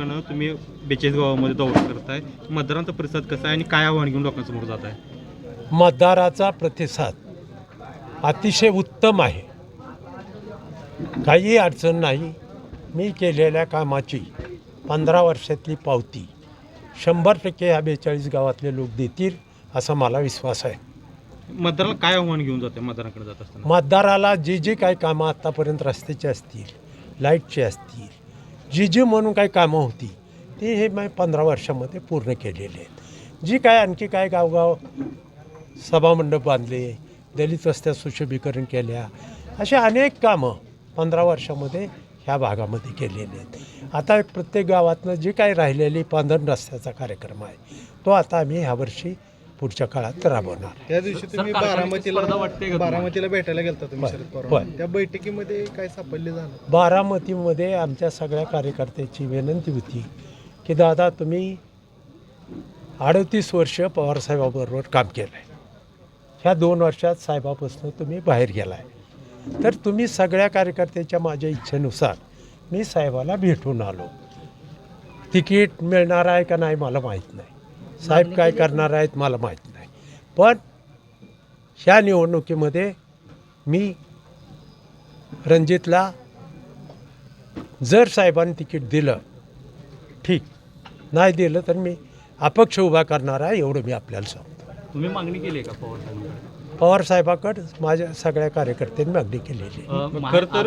अनुषंगानं तुम्ही बेचाळीस गावामध्ये दौरा करताय. मतदारांचा प्रतिसाद कसा आहे आणि काय आव्हान घेऊन लोकांसमोर जात आहे मतदाराचा प्रतिसाद अतिशय उत्तम आहे. काही अडचण नाही. मी केलेल्या कामाची पंधरा वर्षातली पावती शंभर टक्के ह्या बेचाळीस गावातले लोक देतील असा मला विश्वास आहे. मतदाराला काय आव्हान घेऊन जाते मतदारांकडे जात असताना? मतदाराला जी जी काही कामं आत्तापर्यंत रस्त्याची असतील लाईटची असतील जी जी म्हणून काही कामं होती ती हे मी पंधरा वर्षामध्ये पूर्ण केलेली आहेत. जी काय आणखी काय गावगाव सभामंडप बांधले दलित रस्त्या सुशोभीकरण केल्या अशी अनेक कामं पंधरा वर्षामध्ये ह्या भागामध्ये केलेली आहेत. आता प्रत्येक गावातनं जी काही राहिलेली पांधरण रस्त्याचा कार्यक्रम आहे तो आता आम्ही ह्यावर्षी पुढच्या काळात राबवणार. त्या दिवशी तुम्ही बारामतीला बारामतीला भेटायला गेलता तुम्ही शरद. पवार. त्या बैठकीमध्ये काय सापडले झालं? बारामतीमध्ये आमच्या सगळ्या कार्यकर्त्याची विनंती होती की दादा तुम्ही अडतीस वर्ष पवारसाहेबाबरोबर काम केलं आहे ह्या दोन वर्षात साहेबापासून तुम्ही बाहेर गेला आहे तर तुम्ही सगळ्या कार्यकर्त्याच्या माझ्या इच्छेनुसार मी साहेबाला भेटून आलो. तिकीट मिळणार आहे का नाही मला माहीत नाही. साहेब काय करणार आहेत मला माहीत नाही. पण ह्या निवडणुकीमध्ये मी रणजितला जर साहेबांनी तिकीट दिलं ठीक. नाही दिलं तर मी अपक्ष उभा करणार आहे एवढं मी आपल्याला सांगतो. तुम्ही मागणी केली आहे का पवार साहेबांकडे पवार साहेबाकडं माझ्या सगळ्या कार्यकर्त्यांनी मागणी केलेली आहे. खरं तर